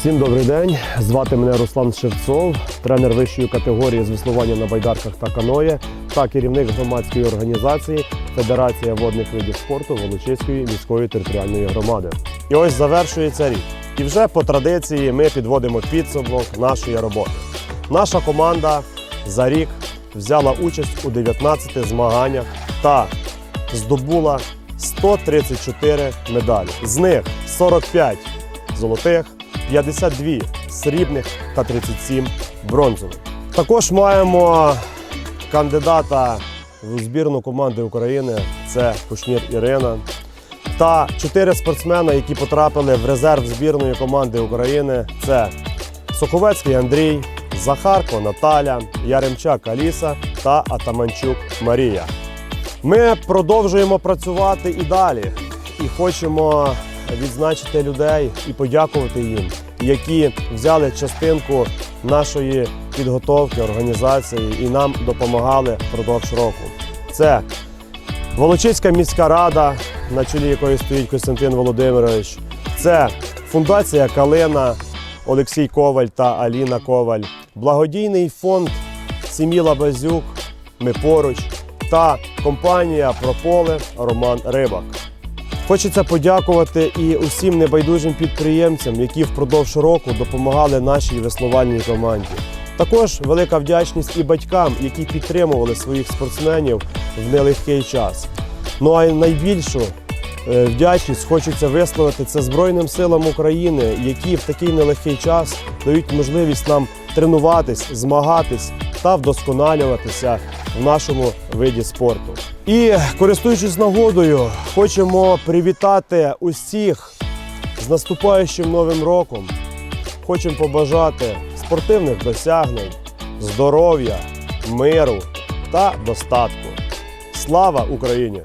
Всім добрий день. Звати мене Руслан Шевцов, тренер вищої категорії з веслування на байдарках та каное та керівник громадської організації Федерація водних видів спорту Волочиської міської територіальної громади. І ось завершується рік. І вже по традиції ми підводимо підсумок нашої роботи. Наша команда за рік взяла участь у 19 змаганнях та здобула 134 медалі. З них 45 золотих, 52 срібних та 37 бронзових. Також маємо кандидата в збірну команди України. Це Кушнір Ірина. Та чотири спортсмена, які потрапили в резерв збірної команди України. Це Соковецький Андрій, Захарко Наталя, Яремчак Аліса та Атаманчук Марія. Ми продовжуємо працювати і далі, і хочемо відзначити людей і подякувати їм, які взяли частинку нашої підготовки, організації і нам допомагали впродовж року. Це Волочиська міська рада, на чолі якої стоїть Костянтин Володимирович. Це фундація Калина, Олексій Коваль та Аліна Коваль, благодійний фонд сім'ї Лабазюк. Ми поруч та компанія Прополе Роман Рибак. Хочеться подякувати і усім небайдужим підприємцям, які впродовж року допомагали нашій веслувальній команді. Також велика вдячність і батькам, які підтримували своїх спортсменів в нелегкий час. Ну а найбільшу е, вдячність хочеться висловити це Збройним силам України, які в такий нелегкий час дають можливість нам тренуватись, змагатись та вдосконалюватися в нашому виді спорту. І користуючись нагодою, хочемо привітати усіх з наступаючим новим роком. Хочемо побажати спортивних досягнень, здоров'я, миру та достатку. Слава Україні!